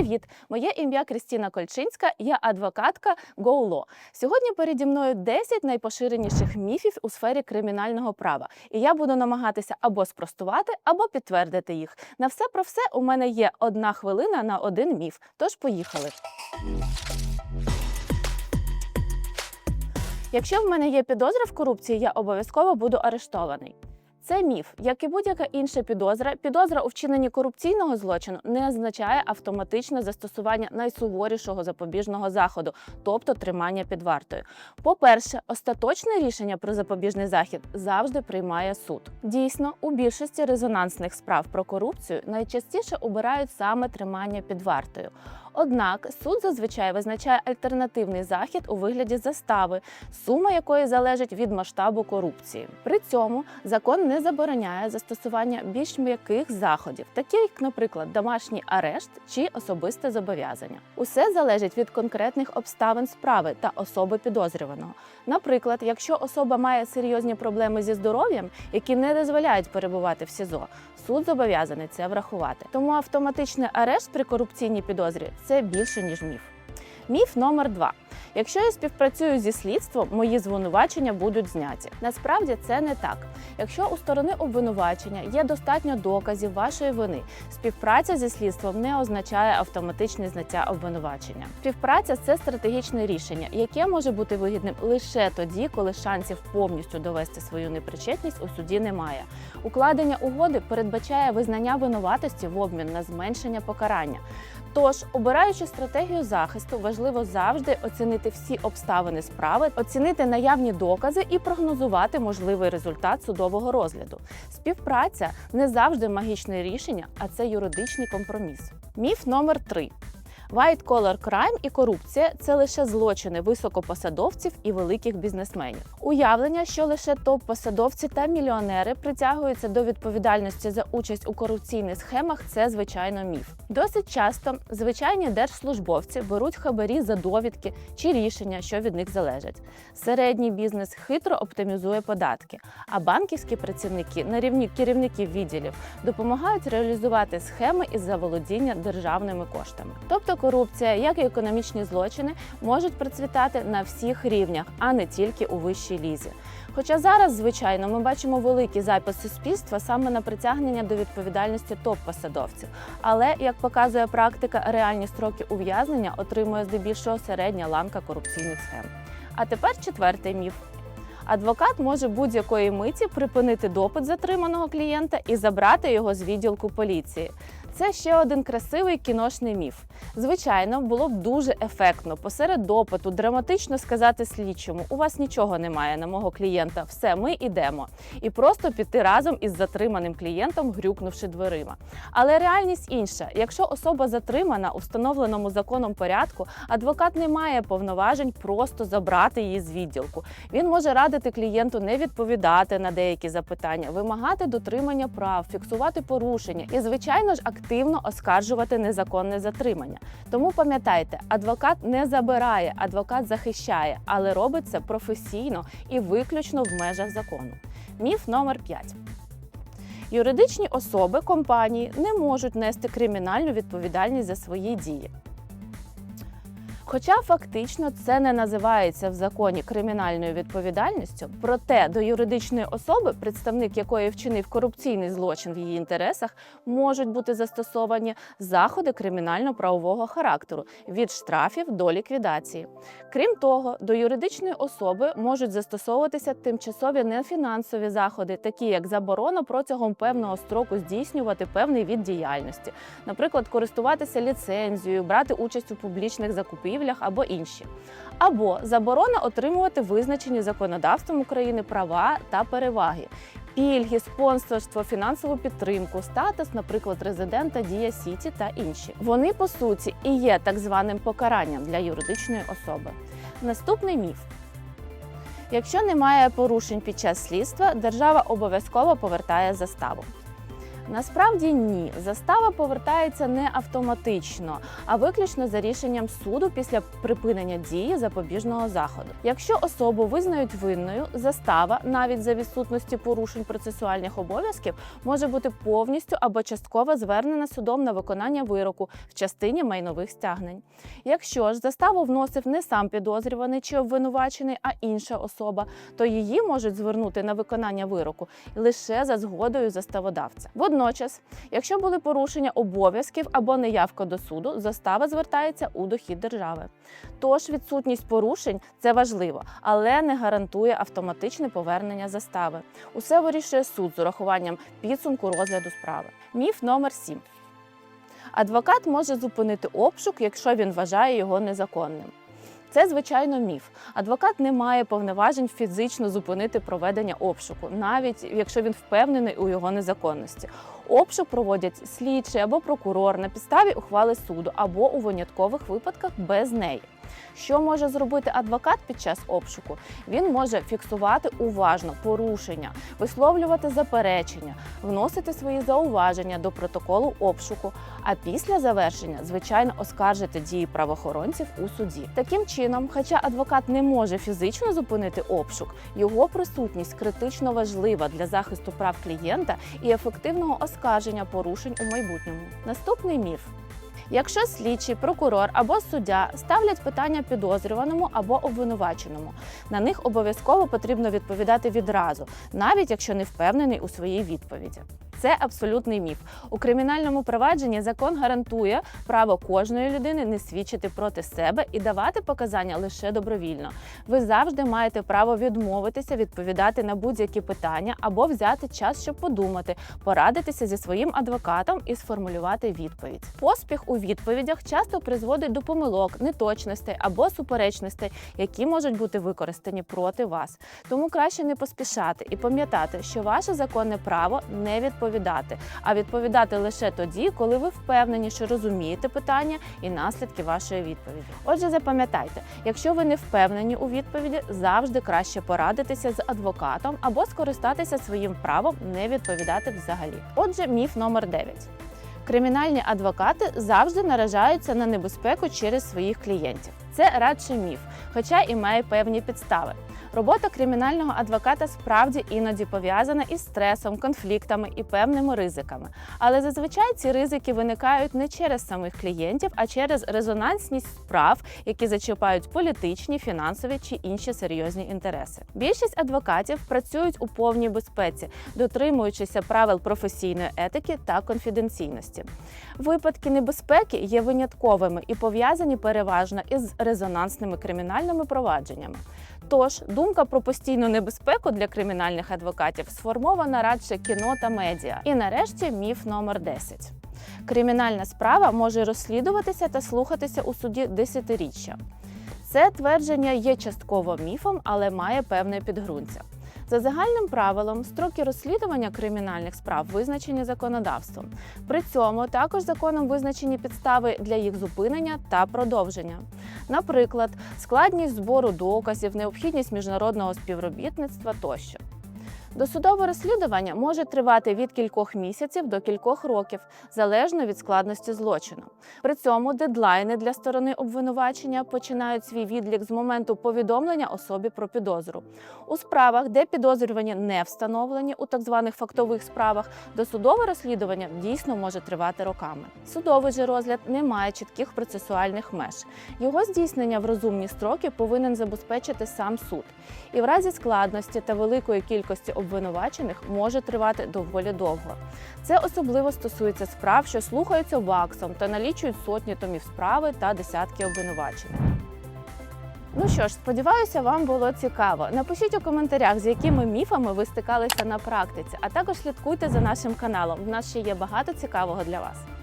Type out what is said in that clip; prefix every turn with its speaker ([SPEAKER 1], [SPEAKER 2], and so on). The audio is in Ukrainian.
[SPEAKER 1] Привіт! Моє ім'я Крістіна Кольчинська, я адвокатка GoLaw. Сьогодні переді мною 10 найпоширеніших міфів у сфері кримінального права, і я буду намагатися або спростувати, або підтвердити їх. На все про все у мене є одна хвилина на один міф. Тож поїхали. Якщо в мене є підозра в корупції, я обов'язково буду арештований. Це міф, як і будь-яка інша підозра. Підозра у вчиненні корупційного злочину не означає автоматичне застосування найсуворішого запобіжного заходу, тобто тримання під вартою. По-перше, остаточне рішення про запобіжний захід завжди приймає суд. Дійсно, у більшості резонансних справ про корупцію найчастіше обирають саме тримання під вартою. Однак суд зазвичай визначає альтернативний захід у вигляді застави, сума якої залежить від масштабу корупції. При цьому закон не забороняє застосування більш м'яких заходів, такі як, наприклад, домашній арешт чи особисте зобов'язання. Усе залежить від конкретних обставин справи та особи підозрюваного. Наприклад, якщо особа має серйозні проблеми зі здоров'ям, які не дозволяють перебувати в СІЗО, суд зобов'язаний це врахувати. Тому автоматичний арешт при корупційній підозрі це більше ніж міф. Міф номер два. Якщо я співпрацюю зі слідством, мої звинувачення будуть зняті. Насправді це не так. Якщо у сторони обвинувачення є достатньо доказів вашої вини, співпраця зі слідством не означає автоматичне зняття обвинувачення. Співпраця це стратегічне рішення, яке може бути вигідним лише тоді, коли шансів повністю довести свою непричетність у суді немає. Укладення угоди передбачає визнання винуватості в обмін на зменшення покарання. Тож, обираючи стратегію захисту, важливо завжди оцінити всі обставини справи, оцінити наявні докази і прогнозувати можливий результат судового розгляду. Співпраця не завжди магічне рішення, а це юридичний компроміс. Міф номер 3 White collar crime і корупція це лише злочини високопосадовців і великих бізнесменів. Уявлення, що лише топ-посадовці та мільйонери притягуються до відповідальності за участь у корупційних схемах, це звичайно міф. Досить часто звичайні держслужбовці беруть хабарі за довідки чи рішення, що від них залежать. Середній бізнес хитро оптимізує податки, а банківські працівники на рівні керівників відділів допомагають реалізувати схеми із заволодіння державними коштами. Тобто корупція, як і економічні злочини, можуть процвітати на всіх рівнях, а не тільки у вищій лізі. Хоча зараз, звичайно, ми бачимо великий запис суспільства саме на притягнення до відповідальності топ-посадовців. Але як показує практика, реальні строки ув'язнення отримує здебільшого середня ланка корупційних схем. А тепер четвертий міф. Адвокат може будь-якої миті припинити допит затриманого клієнта і забрати його з відділку поліції. Це ще один красивий кіношний міф. Звичайно, було б дуже ефектно посеред допиту драматично сказати слідчому: у вас нічого немає на мого клієнта, все, ми йдемо. І просто піти разом із затриманим клієнтом, грюкнувши дверима. Але реальність інша: якщо особа затримана у встановленому законом порядку, адвокат не має повноважень просто забрати її з відділку. Він може радити клієнту не відповідати на деякі запитання, вимагати дотримання прав, фіксувати порушення і, звичайно ж, активно оскаржувати незаконне затримання. Тому пам'ятайте, адвокат не забирає, адвокат захищає, але робить це професійно і виключно в межах закону. Міф номер 5. Юридичні особи компанії не можуть нести кримінальну відповідальність за свої дії. Хоча фактично це не називається в законі кримінальною відповідальністю, проте до юридичної особи, представник якої вчинив корупційний злочин в її інтересах, можуть бути застосовані заходи кримінально-правового характеру від штрафів до ліквідації. Крім того, до юридичної особи можуть застосовуватися тимчасові нефінансові заходи, такі як заборона протягом певного строку здійснювати певний від діяльності, наприклад, користуватися ліцензією, брати участь у публічних закупівлях або інші, або заборона отримувати визначені законодавством України права та переваги. Пільги, спонсорство, фінансову підтримку, статус, наприклад, резидента Дія Сіті та інші. Вони по суті і є так званим покаранням для юридичної особи. Наступний міф. Якщо немає порушень під час слідства, держава обов'язково повертає заставу. Насправді ні, застава повертається не автоматично, а виключно за рішенням суду після припинення дії запобіжного заходу. Якщо особу визнають винною, застава, навіть за відсутності порушень процесуальних обов'язків, може бути повністю або частково звернена судом на виконання вироку в частині майнових стягнень. Якщо ж заставу вносив не сам підозрюваний чи обвинувачений, а інша особа, то її можуть звернути на виконання вироку лише за згодою заставодавця. Водночас, якщо були порушення обов'язків або неявка до суду, застава звертається у дохід держави. Тож відсутність порушень це важливо, але не гарантує автоматичне повернення застави. Усе вирішує суд з урахуванням підсумку розгляду справи. Міф номер 7. Адвокат може зупинити обшук, якщо він вважає його незаконним. Це звичайно міф. Адвокат не має повноважень фізично зупинити проведення обшуку, навіть якщо він впевнений у його незаконності. Обшук проводять слідчий або прокурор на підставі ухвали суду або у виняткових випадках без неї. Що може зробити адвокат під час обшуку? Він може фіксувати уважно порушення, висловлювати заперечення, вносити свої зауваження до протоколу обшуку, а після завершення, звичайно, оскаржити дії правоохоронців у суді. Таким чином, хоча адвокат не може фізично зупинити обшук, його присутність критично важлива для захисту прав клієнта і ефективного оскарження порушень у майбутньому. Наступний міф. Якщо слідчий, прокурор або суддя ставлять питання підозрюваному або обвинуваченому, на них обов'язково потрібно відповідати відразу, навіть якщо не впевнений у своїй відповіді. Це абсолютний міф. У кримінальному провадженні закон гарантує право кожної людини не свідчити проти себе і давати показання лише добровільно. Ви завжди маєте право відмовитися відповідати на будь-які питання або взяти час, щоб подумати, порадитися зі своїм адвокатом і сформулювати відповідь. Поспіх у відповідях часто призводить до помилок, неточностей або суперечностей, які можуть бути використані проти вас. Тому краще не поспішати і пам'ятати, що ваше законне право не відповідати, а відповідати лише тоді, коли ви впевнені, що розумієте питання і наслідки вашої відповіді. Отже, запам'ятайте, якщо ви не впевнені у відповіді, завжди краще порадитися з адвокатом або скористатися своїм правом не відповідати взагалі. Отже, міф номер 9. Кримінальні адвокати завжди наражаються на небезпеку через своїх клієнтів. Це радше міф, хоча і має певні підстави. Робота кримінального адвоката справді іноді пов'язана із стресом, конфліктами і певними ризиками. Але зазвичай ці ризики виникають не через самих клієнтів, а через резонансність справ, які зачіпають політичні, фінансові чи інші серйозні інтереси. Більшість адвокатів працюють у повній безпеці, дотримуючися правил професійної етики та конфіденційності. Випадки небезпеки є винятковими і пов'язані переважно із резонансними кримінальними провадженнями. Тож думка про постійну небезпеку для кримінальних адвокатів сформована радше кіно та медіа. І нарешті міф номер 10. Кримінальна справа може розслідуватися та слухатися у суді десятиріччя. Це твердження є частково міфом, але має певне підґрунтя. За загальним правилом, строки розслідування кримінальних справ визначені законодавством. При цьому також законом визначені підстави для їх зупинення та продовження. Наприклад, складність збору доказів, необхідність міжнародного співробітництва тощо. Досудове розслідування може тривати від кількох місяців до кількох років, залежно від складності злочину. При цьому дедлайни для сторони обвинувачення починають свій відлік з моменту повідомлення особі про підозру. У справах, де підозрювані не встановлені, у так званих фактових справах, досудове розслідування дійсно може тривати роками. Судовий же розгляд не має чітких процесуальних меж. Його здійснення в розумні строки повинен забезпечити сам суд. І в разі складності та великої кількості обвинувачених може тривати доволі довго. Це особливо стосується справ, що слухаються ваксом та налічують сотні томів справи та десятки обвинувачень. Ну що ж, сподіваюся, вам було цікаво. Напишіть у коментарях, з якими міфами ви стикалися на практиці, а також слідкуйте за нашим каналом. В нас ще є багато цікавого для вас.